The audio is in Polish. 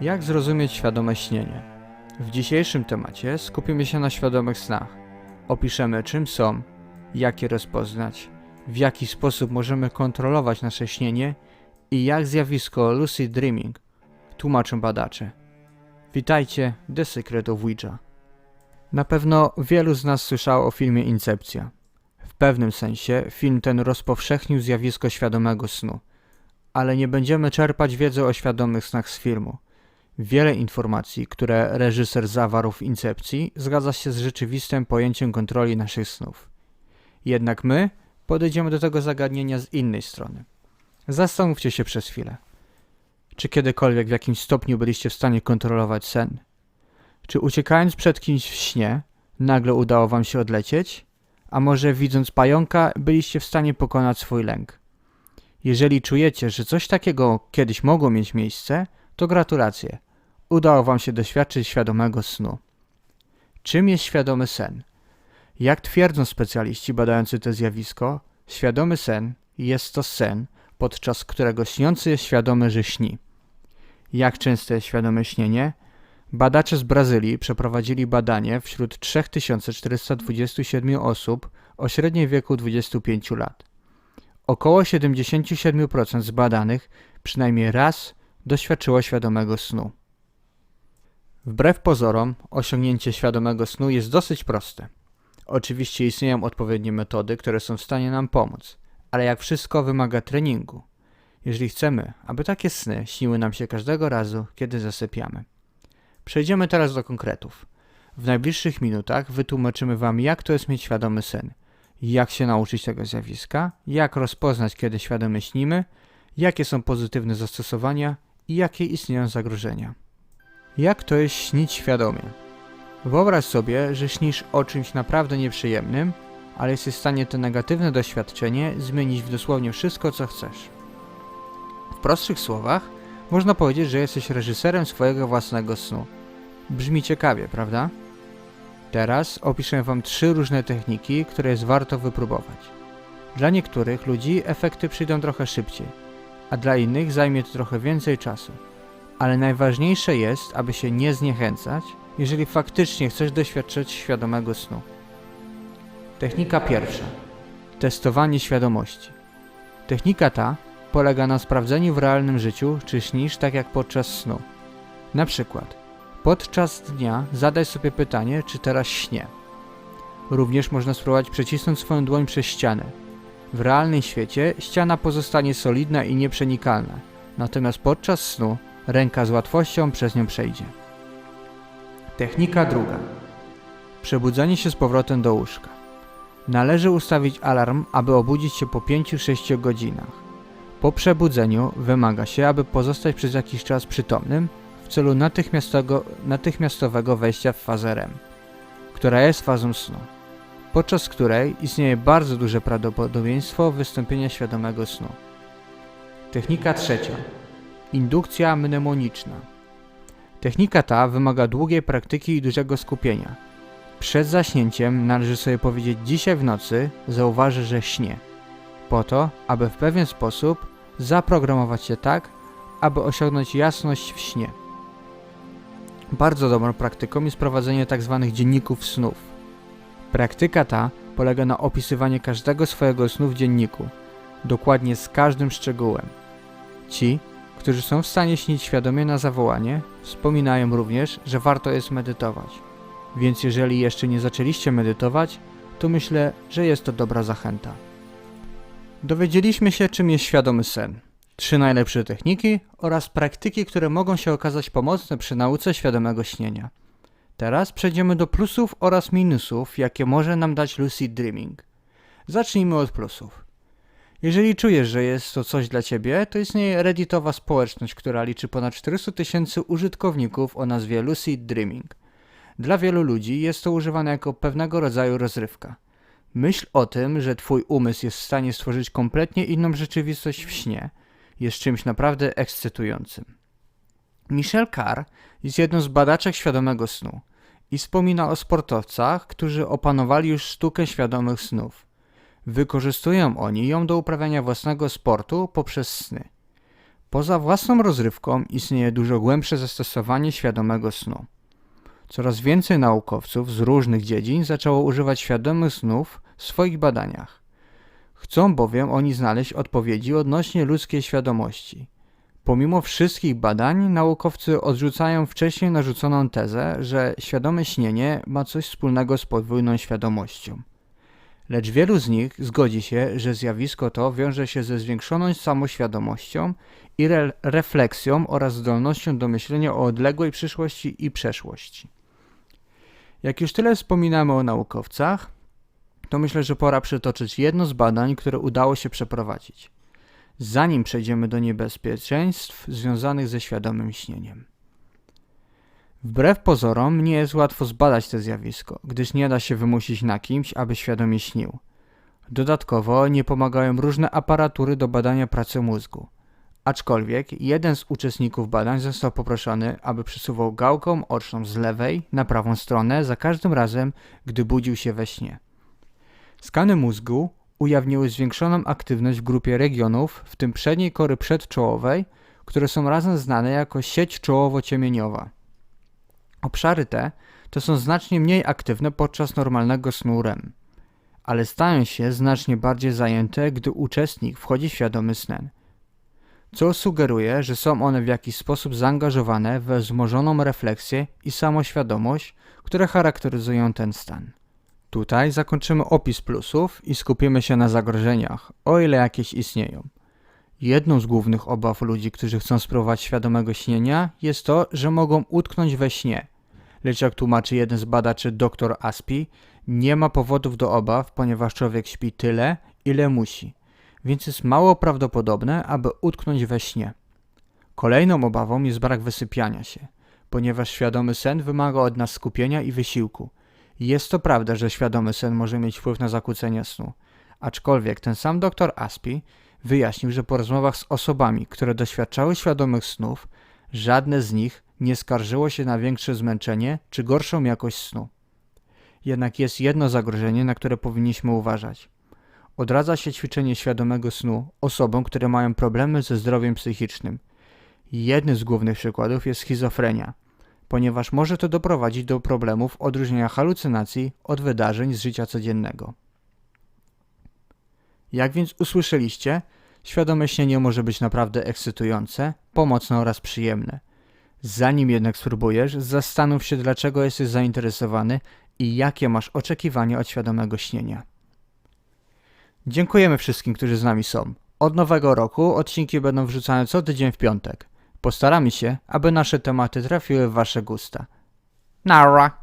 Jak zrozumieć świadome śnienie? W dzisiejszym temacie skupimy się na świadomych snach. Opiszemy czym są, jak je rozpoznać, w jaki sposób możemy kontrolować nasze śnienie i jak zjawisko lucid dreaming tłumaczą badacze. Witajcie, The Secret of Ouija. Na pewno wielu z nas słyszało o filmie Incepcja. W pewnym sensie film ten rozpowszechnił zjawisko świadomego snu, ale nie będziemy czerpać wiedzy o świadomych snach z filmu. Wiele informacji, które reżyser zawarł w Incepcji, zgadza się z rzeczywistym pojęciem kontroli naszych snów. Jednak my podejdziemy do tego zagadnienia z innej strony. Zastanówcie się przez chwilę. Czy kiedykolwiek w jakimś stopniu byliście w stanie kontrolować sen? Czy uciekając przed kimś w śnie, nagle udało wam się odlecieć? A może widząc pająka, byliście w stanie pokonać swój lęk? Jeżeli czujecie, że coś takiego kiedyś mogło mieć miejsce, to gratulacje. Udało wam się doświadczyć świadomego snu. Czym jest świadomy sen? Jak twierdzą specjaliści badający to zjawisko, świadomy sen jest to sen, podczas którego śniący jest świadomy, że śni. Jak częste jest świadome śnienie? Badacze z Brazylii przeprowadzili badanie wśród 3427 osób o średnim wieku 25 lat. Około 77% z badanych przynajmniej raz doświadczyło świadomego snu. Wbrew pozorom, osiągnięcie świadomego snu jest dosyć proste. Oczywiście istnieją odpowiednie metody, które są w stanie nam pomóc, ale jak wszystko wymaga treningu. Jeżeli chcemy, aby takie sny śniły nam się każdego razu, kiedy zasypiamy. Przejdziemy teraz do konkretów. W najbliższych minutach wytłumaczymy Wam, jak to jest mieć świadomy sen, jak się nauczyć tego zjawiska, jak rozpoznać, kiedy świadomie śnimy, jakie są pozytywne zastosowania i jakie istnieją zagrożenia. Jak to jest śnić świadomie? Wyobraź sobie, że śnisz o czymś naprawdę nieprzyjemnym, ale jesteś w stanie to negatywne doświadczenie zmienić w dosłownie wszystko, co chcesz. W prostszych słowach, można powiedzieć, że jesteś reżyserem swojego własnego snu. Brzmi ciekawie, prawda? Teraz opiszę Wam trzy różne techniki, które jest warto wypróbować. Dla niektórych ludzi efekty przyjdą trochę szybciej, a dla innych zajmie to trochę więcej czasu. Ale najważniejsze jest, aby się nie zniechęcać, jeżeli faktycznie chcesz doświadczyć świadomego snu. Technika pierwsza. Testowanie świadomości. Technika ta polega na sprawdzeniu w realnym życiu, czy śnisz tak jak podczas snu. Na przykład, podczas dnia zadaj sobie pytanie, czy teraz śnię. Również można spróbować przecisnąć swoją dłoń przez ścianę. W realnym świecie ściana pozostanie solidna i nieprzenikalna, natomiast podczas snu ręka z łatwością przez nią przejdzie. Technika druga. Przebudzenie się z powrotem do łóżka. Należy ustawić alarm, aby obudzić się po 5-6 godzinach. Po przebudzeniu wymaga się, aby pozostać przez jakiś czas przytomnym w celu natychmiastowego, natychmiastowego wejścia w fazę REM, która jest fazą snu, podczas której istnieje bardzo duże prawdopodobieństwo wystąpienia świadomego snu. Technika trzecia. Indukcja mnemoniczna. Technika ta wymaga długiej praktyki i dużego skupienia. Przed zaśnięciem należy sobie powiedzieć dzisiaj w nocy zauważę, że śnie. Po to, aby w pewien sposób zaprogramować się tak, aby osiągnąć jasność w śnie. Bardzo dobrą praktyką jest prowadzenie tzw. dzienników snów. Praktyka ta polega na opisywaniu każdego swojego snu w dzienniku, dokładnie z każdym szczegółem. Ci, którzy są w stanie śnić świadomie na zawołanie, wspominają również, że warto jest medytować. Więc jeżeli jeszcze nie zaczęliście medytować, to myślę, że jest to dobra zachęta. Dowiedzieliśmy się, czym jest świadomy sen, trzy najlepsze techniki oraz praktyki, które mogą się okazać pomocne przy nauce świadomego śnienia. Teraz przejdziemy do plusów oraz minusów, jakie może nam dać lucid dreaming. Zacznijmy od plusów. Jeżeli czujesz, że jest to coś dla Ciebie, to istnieje redditowa społeczność, która liczy ponad 400 tysięcy użytkowników o nazwie Lucid Dreaming. Dla wielu ludzi jest to używane jako pewnego rodzaju rozrywka. Myśl o tym, że Twój umysł jest w stanie stworzyć kompletnie inną rzeczywistość w śnie, jest czymś naprawdę ekscytującym. Michelle Carr jest jedną z badaczek świadomego snu i wspomina o sportowcach, którzy opanowali już sztukę świadomych snów. Wykorzystują oni ją do uprawiania własnego sportu poprzez sny. Poza własną rozrywką istnieje dużo głębsze zastosowanie świadomego snu. Coraz więcej naukowców z różnych dziedzin zaczęło używać świadomych snów w swoich badaniach. Chcą bowiem oni znaleźć odpowiedzi odnośnie ludzkiej świadomości. Pomimo wszystkich badań, naukowcy odrzucają wcześniej narzuconą tezę, że świadome śnienie ma coś wspólnego z podwójną świadomością. Lecz wielu z nich zgodzi się, że zjawisko to wiąże się ze zwiększoną samoświadomością i re refleksją oraz zdolnością do myślenia o odległej przyszłości i przeszłości. Jak już tyle wspominamy o naukowcach, to myślę, że pora przytoczyć jedno z badań, które udało się przeprowadzić, zanim przejdziemy do niebezpieczeństw związanych ze świadomym śnieniem. Wbrew pozorom nie jest łatwo zbadać to zjawisko, gdyż nie da się wymusić na kimś, aby świadomie śnił. Dodatkowo nie pomagają różne aparatury do badania pracy mózgu. Aczkolwiek jeden z uczestników badań został poproszony, aby przesuwał gałką oczną z lewej na prawą stronę za każdym razem, gdy budził się we śnie. Skany mózgu ujawniły zwiększoną aktywność w grupie regionów, w tym przedniej kory przedczołowej, które są razem znane jako sieć czołowo-ciemieniowa. Obszary te to są znacznie mniej aktywne podczas normalnego snu REM, ale stają się znacznie bardziej zajęte, gdy uczestnik wchodzi w świadomy sen. Co sugeruje, że są one w jakiś sposób zaangażowane we wzmożoną refleksję i samoświadomość, które charakteryzują ten stan. Tutaj zakończymy opis plusów i skupimy się na zagrożeniach, o ile jakieś istnieją. Jedną z głównych obaw ludzi, którzy chcą spróbować świadomego śnienia, jest to, że mogą utknąć we śnie. Lecz jak tłumaczy jeden z badaczy dr Aspi, nie ma powodów do obaw, ponieważ człowiek śpi tyle, ile musi, więc jest mało prawdopodobne, aby utknąć we śnie. Kolejną obawą jest brak wysypiania się, ponieważ świadomy sen wymaga od nas skupienia i wysiłku. Jest to prawda, że świadomy sen może mieć wpływ na zakłócenie snu, aczkolwiek ten sam dr Aspi wyjaśnił, że po rozmowach z osobami, które doświadczały świadomych snów, żadne z nich nie skarżyło się na większe zmęczenie czy gorszą jakość snu. Jednak jest jedno zagrożenie, na które powinniśmy uważać. Odradza się ćwiczenie świadomego snu osobom, które mają problemy ze zdrowiem psychicznym. Jednym z głównych przykładów jest schizofrenia, ponieważ może to doprowadzić do problemów odróżnienia halucynacji od wydarzeń z życia codziennego. Jak więc usłyszeliście, świadome śnienie może być naprawdę ekscytujące, pomocne oraz przyjemne. Zanim jednak spróbujesz, zastanów się, dlaczego jesteś zainteresowany i jakie masz oczekiwania od świadomego śnienia. Dziękujemy wszystkim, którzy z nami są. Od nowego roku odcinki będą wrzucane co tydzień w piątek. Postaramy się, aby nasze tematy trafiły w Wasze gusta. Nara!